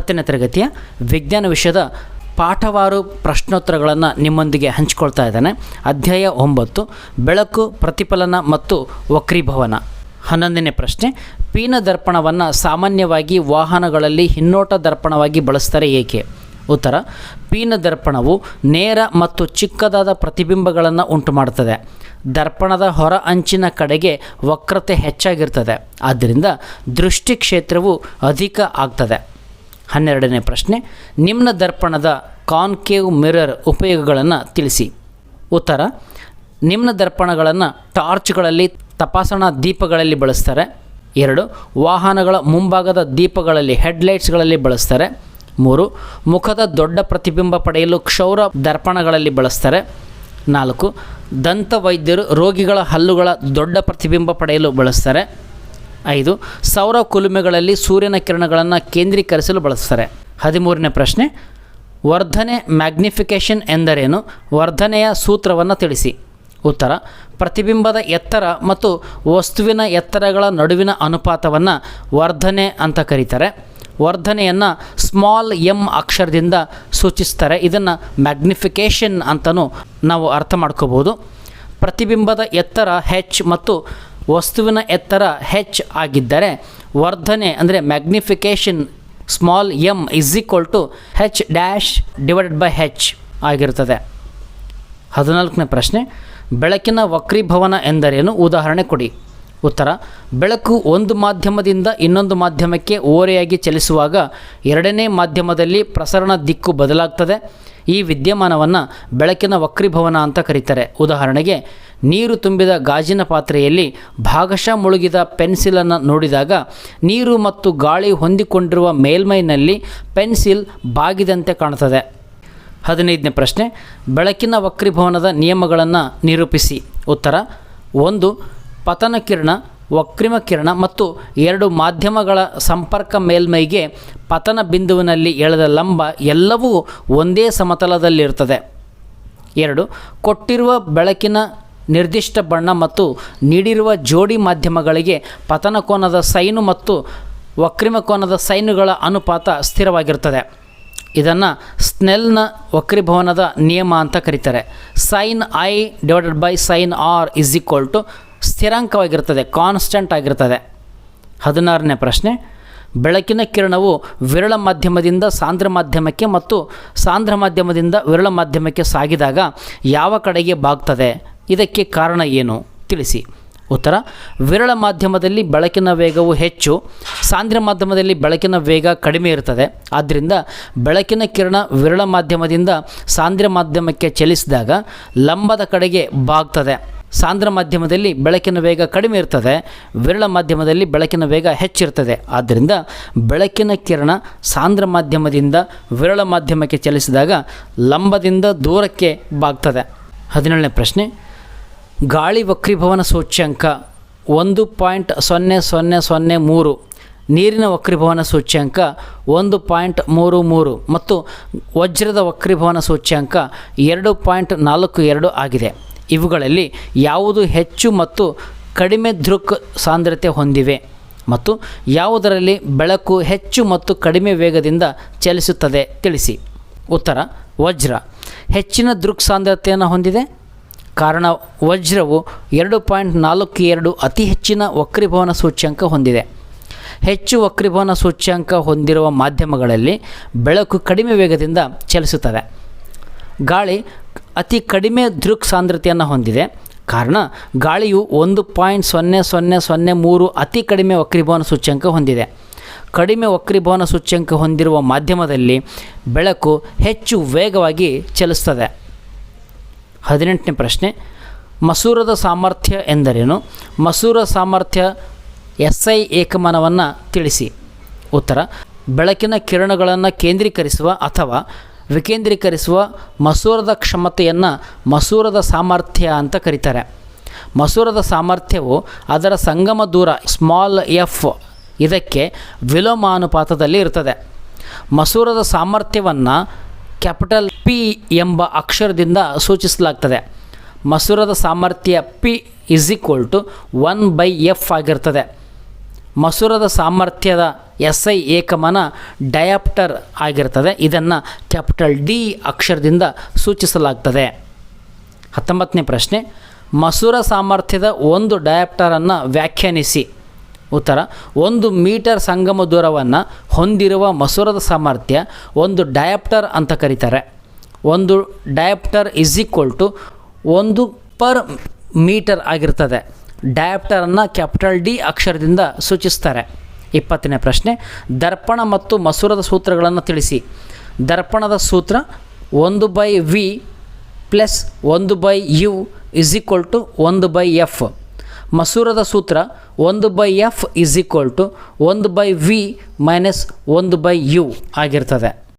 ಹತ್ತನೇ ತರಗತಿಯ ವಿಜ್ಞಾನ ವಿಷಯದ ಪಾಠವಾರು ಪ್ರಶ್ನೋತ್ತರಗಳನ್ನು ನಿಮ್ಮೊಂದಿಗೆ ಹಂಚಿಕೊಳ್ತಾ ಇದ್ದಾನೆ. ಅಧ್ಯಾಯ ಒಂಬತ್ತು, ಬೆಳಕು, ಪ್ರತಿಫಲನ ಮತ್ತು ವಕ್ರೀಭವನ. ಹನ್ನೊಂದನೇ ಪ್ರಶ್ನೆ, ಪೀನ ದರ್ಪಣವನ್ನು ಸಾಮಾನ್ಯವಾಗಿ ವಾಹನಗಳಲ್ಲಿ ಹಿನ್ನೋಟ ದರ್ಪಣವಾಗಿ ಬಳಸ್ತಾರೆ ಏಕೆ? ಉತ್ತರ, ಪೀನ ದರ್ಪಣವು ನೇರ ಮತ್ತು ಚಿಕ್ಕದಾದ ಪ್ರತಿಬಿಂಬಗಳನ್ನು ಉಂಟು ಮಾಡುತ್ತದೆ ದರ್ಪಣದ ಹೊರ ಅಂಚಿನ ಕಡೆಗೆ ವಕ್ರತೆ ಹೆಚ್ಚಾಗಿರ್ತದೆ. ಆದ್ದರಿಂದ ದೃಷ್ಟಿ ಕ್ಷೇತ್ರವು ಅಧಿಕ ಆಗ್ತದೆ. ಹನ್ನೆರಡನೇ ಪ್ರಶ್ನೆ, ನಿಮ್ನ ದರ್ಪಣದ ಕಾನ್ಕೇವ್ ಮಿರರ್ ಉಪಯೋಗಗಳನ್ನು ತಿಳಿಸಿ. ಉತ್ತರ, ನಿಮ್ನ ದರ್ಪಣಗಳನ್ನು ಟಾರ್ಚ್ಗಳಲ್ಲಿ ತಪಾಸಣಾ ದೀಪಗಳಲ್ಲಿ ಬಳಸ್ತಾರೆ. ಎರಡು, ವಾಹನಗಳ ಮುಂಭಾಗದ ದೀಪಗಳಲ್ಲಿ ಹೆಡ್ಲೈಟ್ಸ್ಗಳಲ್ಲಿ ಬಳಸ್ತಾರೆ. ಮೂರು, ಮುಖದ ದೊಡ್ಡ ಪ್ರತಿಬಿಂಬ ಪಡೆಯಲು ಕ್ಷೌರ ದರ್ಪಣಗಳಲ್ಲಿ ಬಳಸ್ತಾರೆ. ನಾಲ್ಕು ದಂತ ವೈದ್ಯರು ರೋಗಿಗಳ ಹಲ್ಲುಗಳ ದೊಡ್ಡ ಪ್ರತಿಬಿಂಬ ಪಡೆಯಲು ಬಳಸ್ತಾರೆ. ಐದು, ಸೌರ ಕುಲುಮೆಗಳಲ್ಲಿ ಸೂರ್ಯನ ಕಿರಣಗಳನ್ನು ಕೇಂದ್ರೀಕರಿಸಲು ಬಳಸ್ತಾರೆ. ಹದಿಮೂರನೇ ಪ್ರಶ್ನೆ, ವರ್ಧನೆ ಮ್ಯಾಗ್ನಿಫಿಕೇಷನ್ ಎಂದರೇನು? ವರ್ಧನೆಯ ಸೂತ್ರವನ್ನು ತಿಳಿಸಿ. ಉತ್ತರ, ಪ್ರತಿಬಿಂಬದ ಎತ್ತರ ಮತ್ತು ವಸ್ತುವಿನ ಎತ್ತರಗಳ ನಡುವಿನ ಅನುಪಾತವನ್ನು ವರ್ಧನೆ ಅಂತ ಕರೀತಾರೆ. ವರ್ಧನೆಯನ್ನು ಸ್ಮಾಲ್ ಎಂ ಅಕ್ಷರದಿಂದ ಸೂಚಿಸ್ತಾರೆ. ಇದನ್ನು ಮ್ಯಾಗ್ನಿಫಿಕೇಷನ್ ಅಂತಲೂ ನಾವು ಅರ್ಥ ಮಾಡ್ಕೋಬೋದು ಪ್ರತಿಬಿಂಬದ ಎತ್ತರ ಹೆಚ್ ಮತ್ತು ವಸ್ತುವಿನ ಎತ್ತರ ಹೆಚ್ ಆಗಿದ್ದರೆ ವರ್ಧನೆ ಅಂದರೆ magnification small m is equal to h dash divided by h ಆಗಿರುತ್ತದೆ. ಹದಿನಾಲ್ಕನೇ ಪ್ರಶ್ನೆ, ಬೆಳಕಿನ ವಕ್ರೀಭವನ ಎಂದರೇನು? ಉದಾಹರಣೆ ಕೊಡಿ. ಉತ್ತರ, ಬೆಳಕು ಒಂದು ಮಾಧ್ಯಮದಿಂದ ಇನ್ನೊಂದು ಮಾಧ್ಯಮಕ್ಕೆ ಓರೆಯಾಗಿ ಚಲಿಸುವಾಗ ಎರಡನೇ ಮಾಧ್ಯಮದಲ್ಲಿ ಪ್ರಸರಣ ದಿಕ್ಕು ಬದಲಾಗ್ತದೆ. ಈ ವಿದ್ಯಮಾನವನ್ನು ಬೆಳಕಿನ ವಕ್ರೀಭವನ ಅಂತ ಕರೀತಾರೆ. ಉದಾಹರಣೆಗೆ, ನೀರು ತುಂಬಿದ ಗಾಜಿನ ಪಾತ್ರೆಯಲ್ಲಿ ಭಾಗಶಃ ಮುಳುಗಿದ ಪೆನ್ಸಿಲನ್ನು ನೋಡಿದಾಗ ನೀರು ಮತ್ತು ಗಾಳಿ ಹೊಂದಿಕೊಂಡಿರುವ ಮೇಲ್ಮೈನಲ್ಲಿ ಪೆನ್ಸಿಲ್ ಬಾಗಿದಂತೆ ಕಾಣುತ್ತದೆ. ಹದಿನೈದನೇ ಪ್ರಶ್ನೆ, ಬೆಳಕಿನ ವಕ್ರೀಭವನದ ನಿಯಮಗಳನ್ನು ನಿರೂಪಿಸಿ. ಉತ್ತರ, ಒಂದು ಪತನ ಕಿರಣ ವಕ್ರಿಮ ಕಿರಣ ಮತ್ತು ಎರಡು ಮಾಧ್ಯಮಗಳ ಸಂಪರ್ಕ ಮೇಲ್ಮೈಗೆ ಪತನ ಬಿಂದುವಿನಲ್ಲಿ ಎಳೆದ ಲಂಬ ಎಲ್ಲವೂ ಒಂದೇ ಸಮತಲದಲ್ಲಿರುತ್ತದೆ. ಎರಡು, ಕೊಟ್ಟಿರುವ ಬೆಳಕಿನ ನಿರ್ದಿಷ್ಟ ಬಣ್ಣ ಮತ್ತು ನೀಡಿರುವ ಜೋಡಿ ಮಾಧ್ಯಮಗಳಿಗೆ ಪತನ ಕೋನದ ಸೈನು ಮತ್ತು ವಕ್ರಿಮ ಕೋನದ ಸೈನುಗಳ ಅನುಪಾತ ಸ್ಥಿರವಾಗಿರುತ್ತದೆ. ಇದನ್ನು ಸ್ನೆಲ್ನ ವಕ್ರಿಭವನದ ನಿಯಮ ಅಂತ ಕರೀತಾರೆ. Sine i divided by sine r is equal to ಸ್ಥಿರಾಂಕವಾಗಿರ್ತದೆ constant ಆಗಿರ್ತದೆ. ಹದಿನಾರನೇ ಪ್ರಶ್ನೆ, ಬೆಳಕಿನ ಕಿರಣವು ವಿರಳ ಮಾಧ್ಯಮದಿಂದ ಸಾಂದ್ರ ಮಾಧ್ಯಮಕ್ಕೆ ಮತ್ತು ಸಾಂದ್ರ ಮಾಧ್ಯಮದಿಂದ ವಿರಳ ಮಾಧ್ಯಮಕ್ಕೆ ಸಾಗಿದಾಗ ಯಾವ ಕಡೆಗೆ ಬಾಗ್ತದೆ? ಇದಕ್ಕೆ ಕಾರಣ ಏನು? ತಿಳಿಸಿ. ಉತ್ತರ, ವಿರಳ ಮಾಧ್ಯಮದಲ್ಲಿ ಬೆಳಕಿನ ವೇಗವು ಹೆಚ್ಚು, ಸಾಂದ್ರ ಮಾಧ್ಯಮದಲ್ಲಿ ಬೆಳಕಿನ ವೇಗ ಕಡಿಮೆ ಇರ್ತದೆ. ಆದ್ದರಿಂದ ಬೆಳಕಿನ ಕಿರಣ ವಿರಳ ಮಾಧ್ಯಮದಿಂದ ಸಾಂದ್ರ ಮಾಧ್ಯಮಕ್ಕೆ ಚಲಿಸಿದಾಗ ಲಂಬದ ಕಡೆಗೆ ಬಾಗ್ತದೆ. ಸಾಂದ್ರ ಮಾಧ್ಯಮದಲ್ಲಿ ಬೆಳಕಿನ ವೇಗ ಕಡಿಮೆ ಇರ್ತದೆ, ವಿರಳ ಮಾಧ್ಯಮದಲ್ಲಿ ಬೆಳಕಿನ ವೇಗ ಹೆಚ್ಚಿರ್ತದೆ. ಆದ್ದರಿಂದ ಬೆಳಕಿನ ಕಿರಣ ಸಾಂದ್ರ ಮಾಧ್ಯಮದಿಂದ ವಿರಳ ಮಾಧ್ಯಮಕ್ಕೆ ಚಲಿಸಿದಾಗ ಲಂಬದಿಂದ ದೂರಕ್ಕೆ ಬಾಗ್ತದೆ. ಹದಿನೇಳನೇ ಪ್ರಶ್ನೆ, ಗಾಳಿ ವಕ್ರೀಭವನ ಸೂಚ್ಯಂಕ ಒಂದು ಪಾಯಿಂಟ್ ಸೊನ್ನೆ ಸೊನ್ನೆ ಸೊನ್ನೆ ಮೂರು, ನೀರಿನ ವಕ್ರೀಭವನ ಸೂಚ್ಯಂಕ ಒಂದು ಪಾಯಿಂಟ್ ಮೂರು ಮೂರು ಮತ್ತು ವಜ್ರದ ವಕ್ರೀಭವನ ಸೂಚ್ಯಂಕ ಎರಡು ಪಾಯಿಂಟ್ ನಾಲ್ಕು ಎರಡು ಆಗಿದೆ. ಇವುಗಳಲ್ಲಿ ಯಾವುದು ಹೆಚ್ಚು ಮತ್ತು ಕಡಿಮೆ ದೃಕ್ ಸಾಂದ್ರತೆ ಹೊಂದಿವೆ ಮತ್ತು ಯಾವುದರಲ್ಲಿ ಬೆಳಕು ಹೆಚ್ಚು ಮತ್ತು ಕಡಿಮೆ ವೇಗದಿಂದ ಚಲಿಸುತ್ತದೆ ತಿಳಿಸಿ. ಉತ್ತರ, ವಜ್ರ. ಹೆಚ್ಚಿನ ದೃಕ್ ಸಾಂದ್ರತೆಯನ್ನು ಹೊಂದಿದೆ. ಕಾರಣ, ವಜ್ರವು ಎರಡು ಪಾಯಿಂಟ್ ನಾಲ್ಕು ಎರಡು ಅತಿ ಹೆಚ್ಚಿನ ವಕ್ರೀಭವನ ಸೂಚ್ಯಂಕ ಹೊಂದಿದೆ. ಹೆಚ್ಚು ವಕ್ರೀಭವನ ಸೂಚ್ಯಂಕ ಹೊಂದಿರುವ ಮಾಧ್ಯಮಗಳಲ್ಲಿ ಬೆಳಕು ಕಡಿಮೆ ವೇಗದಿಂದ ಚಲಿಸುತ್ತದೆ. ಗಾಳಿ ಅತಿ ಕಡಿಮೆ ದೃಕ್ ಸಾಂದ್ರತೆಯನ್ನು ಹೊಂದಿದೆ. ಕಾರಣ, ಗಾಳಿಯು ಒಂದು ಪಾಯಿಂಟ್ ಸೊನ್ನೆ ಸೊನ್ನೆ ಸೊನ್ನೆ ಮೂರು ಅತಿ ಕಡಿಮೆ ವಕ್ರೀಭವನ ಸೂಚ್ಯಂಕ ಹೊಂದಿದೆ. ಕಡಿಮೆ ವಕ್ರೀಭವನ ಸೂಚ್ಯಂಕ ಹೊಂದಿರುವ ಮಾಧ್ಯಮದಲ್ಲಿ ಬೆಳಕು ಹೆಚ್ಚು ವೇಗವಾಗಿ ಚಲಿಸ್ತದೆ. ಹದಿನೆಂಟನೇ ಪ್ರಶ್ನೆ, ಮಸೂರದ ಸಾಮರ್ಥ್ಯ ಎಂದರೇನು? ಮಸೂರ ಸಾಮರ್ಥ್ಯ ಎಸ್ ಐ ಏಕಮಾನವನ್ನು ತಿಳಿಸಿ. ಉತ್ತರ, ಬೆಳಕಿನ ಕಿರಣಗಳನ್ನು ಕೇಂದ್ರೀಕರಿಸುವ ಅಥವಾ ವಿಕೇಂದ್ರೀಕರಿಸುವ ಮಸೂರದ ಕ್ಷಮತೆಯನ್ನು ಮಸೂರದ ಸಾಮರ್ಥ್ಯ ಅಂತ ಕರೀತಾರೆ. ಮಸೂರದ ಸಾಮರ್ಥ್ಯವು ಅದರ ಸಂಗಮ ದೂರ ಸ್ಮಾಲ್ ಎಫ್ ಇದಕ್ಕೆ ವಿಲೋಮಾನುಪಾತದಲ್ಲಿ ಇರ್ತದೆ. ಮಸೂರದ ಸಾಮರ್ಥ್ಯವನ್ನು ಕ್ಯಾಪಿಟಲ್ ಪಿ ಎಂಬ ಅಕ್ಷರದಿಂದ ಸೂಚಿಸಲಾಗ್ತದೆ. ಮಸೂರದ ಸಾಮರ್ಥ್ಯ p is equal to one by f ಆಗಿರ್ತದೆ. ಮಸೂರದ ಸಾಮರ್ಥ್ಯದ ಎಸ್ ಐ ಏಕಮಾನ ಡಯಾಪ್ಟರ್ ಆಗಿರ್ತದೆ. ಇದನ್ನು ಕ್ಯಾಪಿಟಲ್ ಡಿ ಅಕ್ಷರದಿಂದ ಸೂಚಿಸಲಾಗ್ತದೆ. ಹತ್ತೊಂಬತ್ತನೇ ಪ್ರಶ್ನೆ, ಮಸೂರ ಸಾಮರ್ಥ್ಯದ ಒಂದು ಡಯಾಪ್ಟರನ್ನು ವ್ಯಾಖ್ಯಾನಿಸಿ. ಉತ್ತರ, ಒಂದು ಮೀಟರ್ ಸಂಗಮ ದೂರವನ್ನು ಹೊಂದಿರುವ ಮಸೂರದ ಸಾಮರ್ಥ್ಯ ಒಂದು ಡಯಾಪ್ಟರ್ ಅಂತ ಕರೀತಾರೆ. ಒಂದು ಡಯಾಪ್ಟರ್ ಇಸ್ ಈಕ್ವಲ್ ಟು ಒಂದು ಪರ್ ಮೀಟರ್ ಆಗಿರ್ತದೆ. ಡಯಾಪ್ಟರನ್ನು ಕ್ಯಾಪಿಟಲ್ ಡಿ ಅಕ್ಷರದಿಂದ ಸೂಚಿಸ್ತಾರೆ. ಇಪ್ಪತ್ತನೇ ಪ್ರಶ್ನೆ, ದರ್ಪಣ ಮತ್ತು ಮಸೂರದ ಸೂತ್ರಗಳನ್ನು ತಿಳಿಸಿ. ದರ್ಪಣದ ಸೂತ್ರ ಒಂದು ಬೈ ವಿ ಪ್ಲಸ್ ಒಂದು by u is equal to ಒಂದು ಬೈ ಎಫ್ ಮಸೂರದ ಸೂತ್ರ ಒಂದು by f is equal to ಒಂದು ಬೈ ವಿ ಮೈನಸ್ ಒಂದು ಬೈ ಯು ಆಗಿರ್ತದೆ.